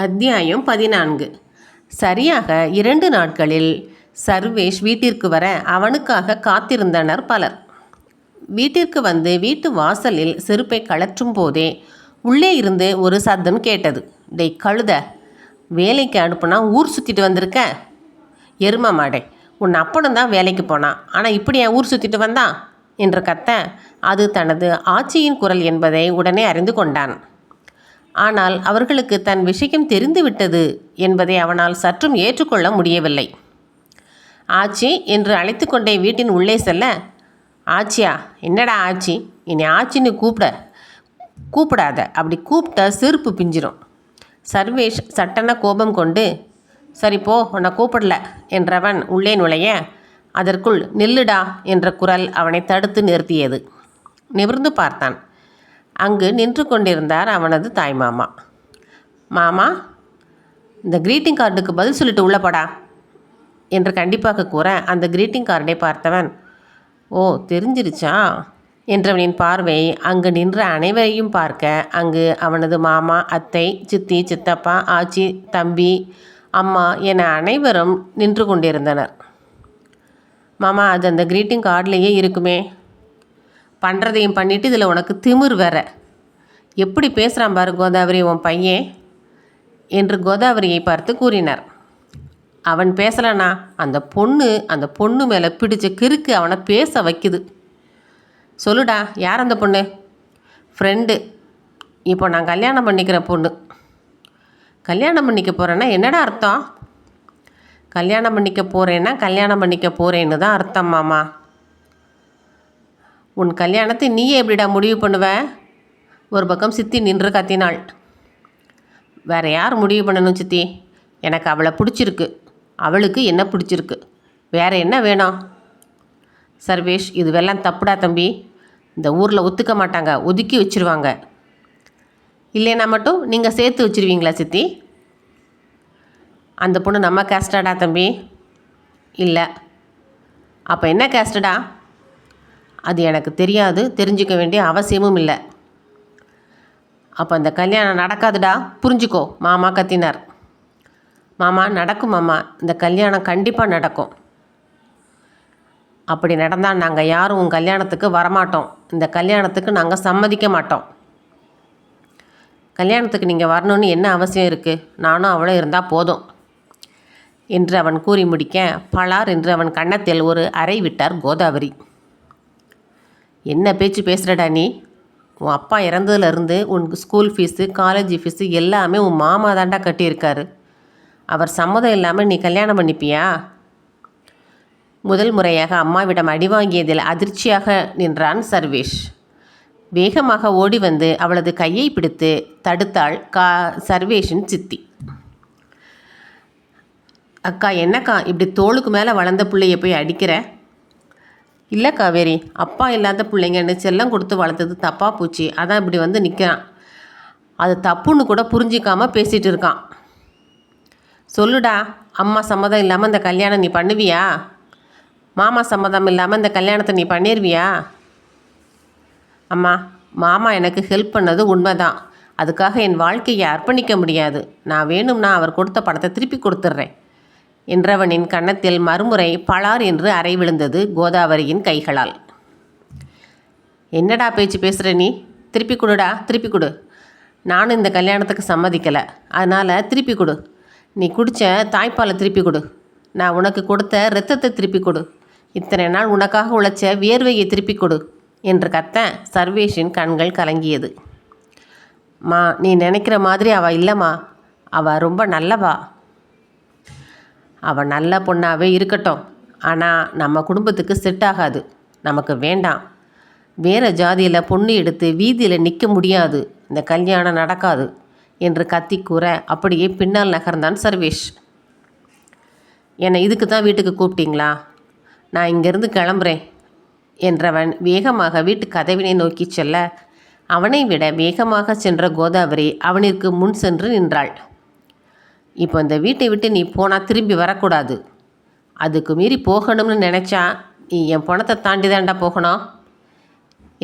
அத்தியாயம் பதினான்கு. சரியாக இரண்டு நாட்களில் சர்வேஷ் வீட்டிற்கு வர அவனுக்காக காத்திருந்தனர் பலர். வீட்டிற்கு வந்து வீட்டு வாசலில் செருப்பை கழற்றும் போதே உள்ளே இருந்து ஒரு சத்தம் கேட்டது. டேய் கழுத வேலைக்கு அனுப்புனா ஊர் சுற்றிட்டு வந்திருக்க? எரும மாடை உன் அப்பனும் தான் வேலைக்கு போனான் ஆனால் இப்படி என் ஊர் சுற்றிட்டு வந்தான்? என்று கத்த அது தனது ஆட்சியின் குரல் என்பதை உடனே அறிந்து கொண்டான். ஆனால் அவர்களுக்கு தன் விஷயம் தெரிந்துவிட்டது என்பதை அவனால் சற்றும் ஏற்றுக்கொள்ள முடியவில்லை. ஆச்சி என்று அழைத்து கொண்டே வீட்டின் உள்ளே செல்ல ஆச்சியா என்னடா ஆச்சி? என்னை ஆச்சின்னு கூப்பிட கூப்பிடாத. அப்படி கூப்பிட்ட செருப்பு பிஞ்சிரும். சர்வேஷ் சட்டன கோபம் கொண்டு சரி போ உன்னை கூப்பிடல என்றவன் உள்ளே நுழைய அதற்குள் நில்லுடா என்ற குரல் அவனை தடுத்து நிறுத்தியது. நிமிர்ந்து பார்த்தான். அங்கு நின்று கொண்டிருந்தார் அவனது தாய்மாமா மாமா. இந்த கிரீட்டிங் கார்டுக்கு பதில் சொல்லிட்டு உள்ளப்படா என்று கண்டிப்பாக கூற அந்த கிரீட்டிங் கார்டை பார்த்தவன் ஓ தெரிஞ்சிருச்சா? என்றவனின் பார்வை அங்கு நின்ற அனைவரையும் பார்க்க அங்கு அவனது மாமா அத்தை சித்தி சித்தப்பா ஆச்சி தம்பி அம்மா என அனைவரும் நின்று கொண்டிருந்தனர். மாமா அது அந்த கிரீட்டிங் கார்டிலேயே இருக்குமே. பண்ணுறதையும் பண்ணிவிட்டு இதில் உனக்கு திமிர் வேற. எப்படி பேசுகிறான் பாரு கோதாவரி உன் பையன் என்று கோதாவரியை பார்த்து கூறினார். அவன் பேசலனா? அந்த பொண்ணு அந்த பொண்ணு மேலே பிடிச்ச கிறுக்கு அவனை பேச வைக்குது. சொல்லுடா யார் அந்த பொண்ணு? ஃப்ரெண்டு இப்போ நான் கல்யாணம் பண்ணிக்கிற பொண்ணு. கல்யாணம் பண்ணிக்க போகிறேன்னா என்னடா அர்த்தம்? கல்யாணம் பண்ணிக்க போகிறேன்னா கல்யாணம் பண்ணிக்க போகிறேன்னு தான் அர்த்தம் மாமா. உன் கல்யாணத்தை நீயே எப்படிடா முடிவு பண்ணுவ? ஒரு பக்கம் சித்தி நின்று கத்தினாள். வேற யார் முடிவு பண்ணணும் சித்தி? எனக்கு அவளை பிடிச்சிருக்கு. அவளுக்கு என்ன பிடிச்சிருக்கு? வேற என்ன வேணும்? சர்வேஷ் இதுவெல்லாம் தப்புடா தம்பி. இந்த ஊரில் ஒத்துக்க மாட்டாங்க. ஒதுக்கி வச்சிருவாங்க. இல்லைன்னா மட்டும் நீங்கள் சேர்த்து வச்சுருவீங்களா சித்தி? அந்த பொண்ணு நம்ம கேஸ்டடா தம்பி. இல்லை. அப்போ என்ன கேஸ்டடா அது எனக்கு தெரியாது தெரிஞ்சுக்க வேண்டிய அவசியமும் இல்லை. அப்போ அந்த கல்யாணம் நடக்காதுடா புரிஞ்சுக்கோ மாமா கத்தினார். மாமா நடக்கும் மாமா இந்த கல்யாணம் கண்டிப்பாக நடக்கும். அப்படி நடந்தால் நாங்கள் யாரும் உன் கல்யாணத்துக்கு வரமாட்டோம். இந்த கல்யாணத்துக்கு நாங்கள் சம்மதிக்க மாட்டோம். கல்யாணத்துக்கு நீங்கள் வரணும்னு என்ன அவசியம் இருக்குது நானும் அவளும் இருந்தால் போதும். என்று அவன் கூறி முடிக்க பலார் என்று அவன் கன்னத்தில் ஒரு அறை விட்டார் கோதாவரி. என்ன பேச்சு பேசுகிறடா நீ? உன் அப்பா இறந்ததுலேருந்து உன் ஸ்கூல் ஃபீஸு காலேஜ் ஃபீஸு எல்லாமே உன் மாமா தாண்டா கட்டியிருக்காரு. அவர் சம்மதம் இல்லாமல் நீ கல்யாணம் பண்ணிப்பியா? முதல் முறையாக அம்மாவிடம் அடி வாங்கியதில் அதிர்ச்சியாக நின்றான் சர்வேஷ். வேகமாக ஓடி வந்து அவளது கையை பிடித்து தடுத்தாள் கா சர்வேஷின் சித்தி. அக்கா என்னக்கா இப்படி தோளுக்கு மேலே வளர்ந்த பிள்ளைய போய் அடிக்கிற? இல்லை காவேரி அப்பா இல்லாத பிள்ளைங்கன்னு செல்லம் கொடுத்து வளர்த்தது தப்பாக போச்சு. அதான் இப்படி வந்து நிற்கிறான் அது தப்புன்னு கூட புரிஞ்சிக்காமல் பேசிகிட்டு இருக்கான். சொல்லுடா அம்மா சம்மதம் இல்லாமல் இந்த கல்யாணம் நீ பண்ணுவியா? மாமா சம்மதம் இல்லாமல் இந்த கல்யாணத்தை நீ பண்ணிடுவியா அம்மா மாமா எனக்கு ஹெல்ப் பண்ணது உண்மைதான். அதுக்காக என் வாழ்க்கையை அர்ப்பணிக்க முடியாது. நான் வேணும்னா அவர் கொடுத்த பணத்தை திருப்பி கொடுத்துட்றேன். என்றவனின் கன்னத்தில் மறுமுறை பளார் என்று அறை விழுந்தது கோதாவரியின் கைகளால். என்னடா பேச்சு பேசுகிற நீ? திருப்பி கொடுடா திருப்பி கொடு. நானும் இந்த கல்யாணத்துக்கு சம்மதிக்கலை. அதனால் திருப்பி கொடு. நீ குடித்த தாய்ப்பாலை திருப்பி கொடு. நான் உனக்கு கொடுத்த ரத்தத்தை திருப்பி கொடு. இத்தனை நாள் உனக்காக உழைச்ச வியர்வையை திருப்பி கொடு என்று கத்த சர்வேஷின் கண்கள் கலங்கியது. மா நீ நினைக்கிற மாதிரி அவள் இல்லைம்மா. அவள் ரொம்ப நல்லவா? அவள் நல்ல பொண்ணாகவே இருக்கட்டும். ஆனால் நம்ம குடும்பத்துக்கு செட் ஆகாது நமக்கு வேண்டாம். வேறு ஜாதியில் பொண்ணு எடுத்து வீதியில் நிற்க முடியாது. இந்த கல்யாணம் நடக்காது என்று கத்தி கூற அப்படியே பின்னால் நகர்ந்தான் சர்வேஷ். என்னை இதுக்கு தான் வீட்டுக்கு கூப்பிட்டீங்களா? நான் இங்கேருந்து கிளம்புறேன் என்றவன் வேகமாக வீட்டு கதவினை நோக்கி செல்ல அவனை விட வேகமாக சென்ற கோதாவரி அவனிற்கு முன் சென்று நின்றாள். இப்போ இந்த வீட்டை விட்டு நீ போனால் திரும்பி வரக்கூடாது. அதுக்கு மீறி போகணும்னு நினச்சா நீ என் பணத்தை தாண்டி தாண்டா போகணும்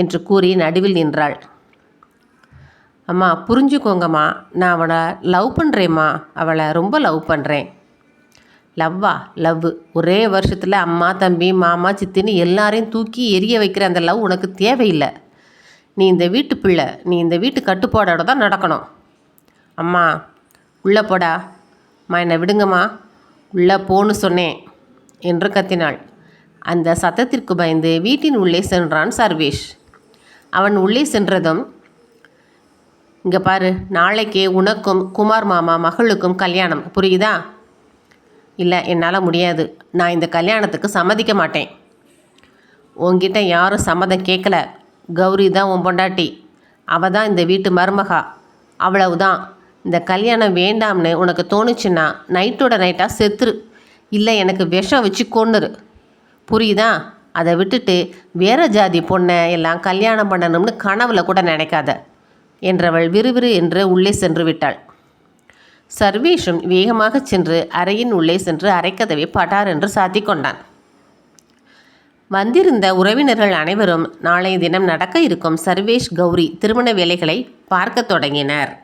என்று கூறி நடுவில் நின்றாள். அம்மா புரிஞ்சுக்கோங்கம்மா. நான் அவளை லவ் பண்ணுறேம்மா அவளை ரொம்ப லவ் பண்ணுறேன் லவ்வா? லவ். ஒரே வருஷத்தில் அம்மா தம்பி மாமா சித்தின்னு எல்லாரையும் தூக்கி எரிய வைக்கிற அந்த லவ் உனக்கு தேவையில்லை. நீ இந்த வீட்டு பிள்ளை. நீ இந்த வீட்டு கட்டுப்பாடோட தான் நடக்கணும். அம்மா உள்ளே போடா. அம்மா என்னை விடுங்கம்மா. உள்ளே போன்னு சொன்னேன் என்று கத்தினாள். அந்த சத்தத்திற்கு பயந்து வீட்டின் உள்ளே சென்றான் சர்வேஷ். அவன் உள்ளே சென்றதும் இங்கே பாரு நாளைக்கு உனக்கும் குமார் மாமா மகளுக்கும் கல்யாணம். புரியுதா? இல்லை என்னால் முடியாது. நான் இந்த கல்யாணத்துக்கு சம்மதிக்க மாட்டேன். உங்ககிட்ட யாரும் சம்மதம் கேட்கல. கௌரி தான் உன் பொண்டாட்டி. அவள் தான் இந்த வீட்டு மருமகா. அவ்வளவுதான். இந்த கல்யாணம் வேண்டாம்னு உனக்கு தோணுச்சுன்னா நைட்டோட நைட்டாக செத்துரு. இல்லை எனக்கு விஷம் வச்சு கொன்னுரு. புரியுதா? அதை விட்டுட்டு வேற ஜாதி பொண்ணை எல்லாம் கல்யாணம் பண்ணணும்னு கனவுல கூட நினைக்காத என்றவள் விறுவிறு என்று உள்ளே சென்று விட்டாள். சர்வேஷும் வேகமாக சென்று அறையின் உள்ளே சென்று அரைக்கதவை பட்டார் என்று சாத்தி கொண்டான். வந்திருந்த உறவினர்கள் அனைவரும் நாளைய தினம் நடக்க இருக்கும் சர்வேஷ் கௌரி திருமண வேலைகளை பார்க்கத் தொடங்கினர்.